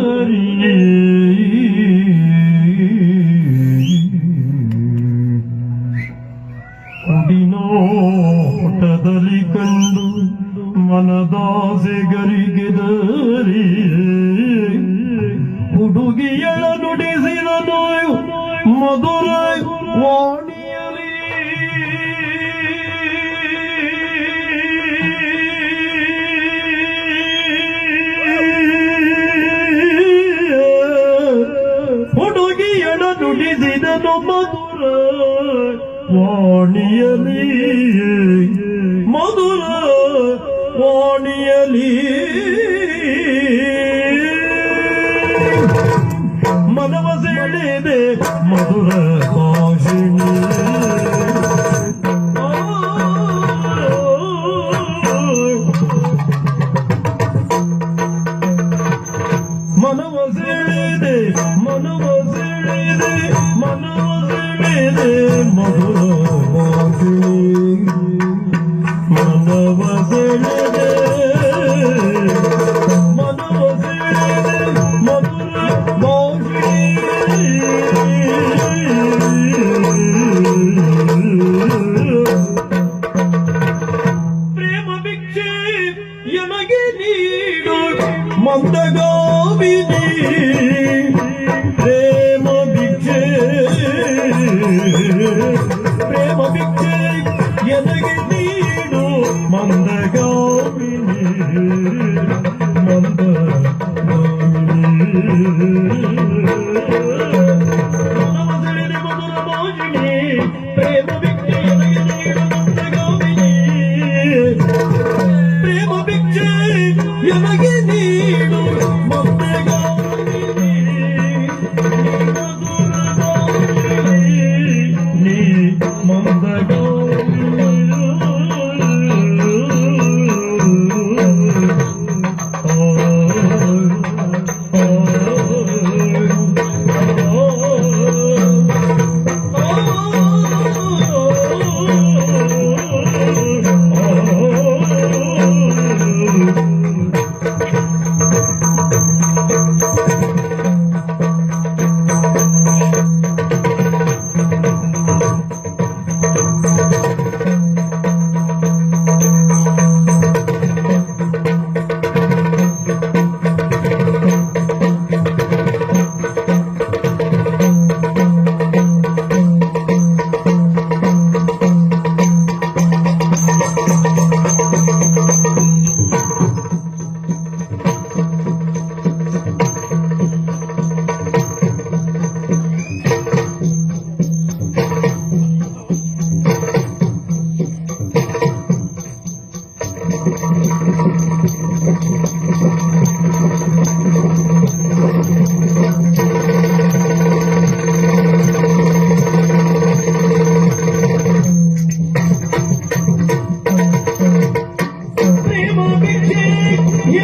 hari ಮಧುರ ವಾಣಿಯಲಿಯೇ মধুর You know,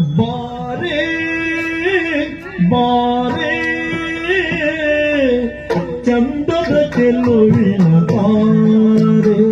ಬಾರೆ ಬಾರೆ. ಚಂದದ ಚೆಲುವಿನ ಬಾರೆ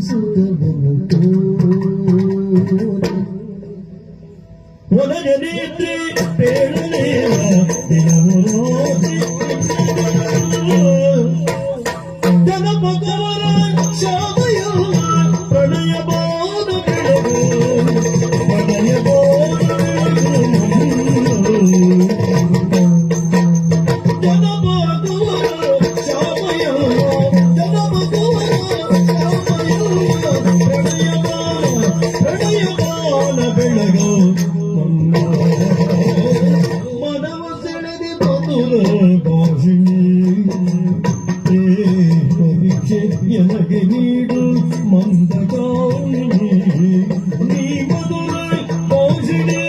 Dù You.